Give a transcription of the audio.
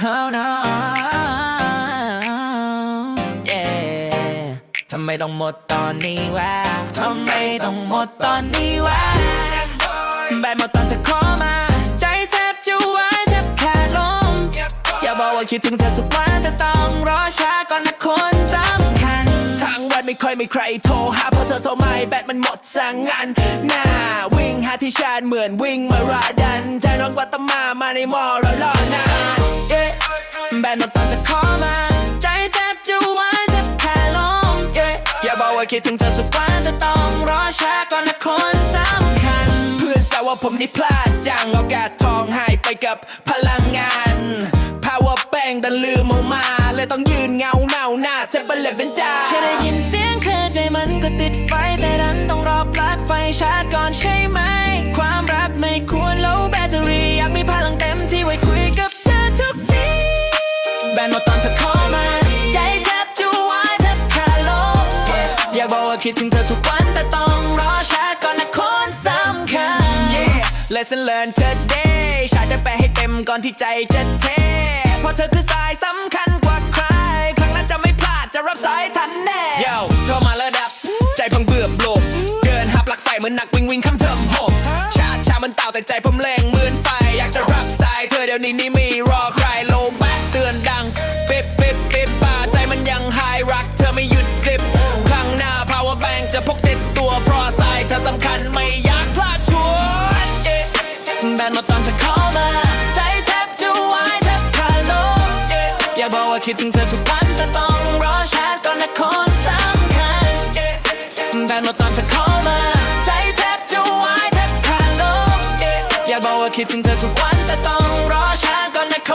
Oh no yeah ทำไมต้องหมดตอนนี้วะทำไมต้องหมดตอนนี้วะแบตหมดตอนเธอขอมา ใจแทบจะวายแทบขาดลมอย่าบอกว่าคิดถึงเธอทุกวันจะต้องรอช้าก่อนนะคนสำคัญทางวันไม่ค่อยมีใครโทรหาเพราะเธอโทรไม่แบตมันหมดสั่งงานหน้าวิ่งหาที่ชาร์จเหมือนวิ่งมาราดันใจร้อนกว่าตมามาในมอรารอนานเอ๊ะ แบตหมดตอนจะขอมา ใจแทบจะวายแทบขาดลมเอ๊ะอย่าบอกว่าคิดถึงเธอทุกวันจะต้องรอช้าก่อนนะคนสำคัญ เพื่อนสาวว่าผมนี่พลาดจังโอกาสทองหายไปกับพลังงาน power bank ดันลืมเอามา เลยต้องยืนเงาเมาหน้าเซเปเลเป็นจ้าแค่ได้ยินเสียงเธอใจมันก็ติดไฟแต่ดันต้องรอปลั๊กไฟชาร์จก่อนใช่ไหมความ อนเธอขอมาใจแทบจะวายแทบขาดลมอยากบอกว่าคิดถึงเธอทุกวันแต่ต้องรอชาร์จก่อนนะคนสำคัญ yeah lesson learn today ชาร์จจะไปให้เต็มก่อนที่ใจจะเทเพราะเธอคือสายสำคัญกว่าใคร ครั้งนั้นจะไม่พลาดจะรับสายทันแน่ Yo โทรมาระดับ ใจเพังเบื่อโบลบเกินหับหลักไฟเหมือนหนักวิ่งวิ่งคำเทิมโหมชาชามันเต่าแต่ใจผมแรงเหมือนไฟ อยากจะรับสายเธอเดี๋ยวนี้นี่มีรอใค คิดถึงเธอทุกวันแต่ต้องรอชาร์จก่อนนะคนสำคัญแต่เมื่อตอนเธอเข้ามา ใจแทบจะวายแทบขาดลมอยากบอกว่าคิดถึงเธอทุกวันแต่ต้องรอชาร์จก่อนนะค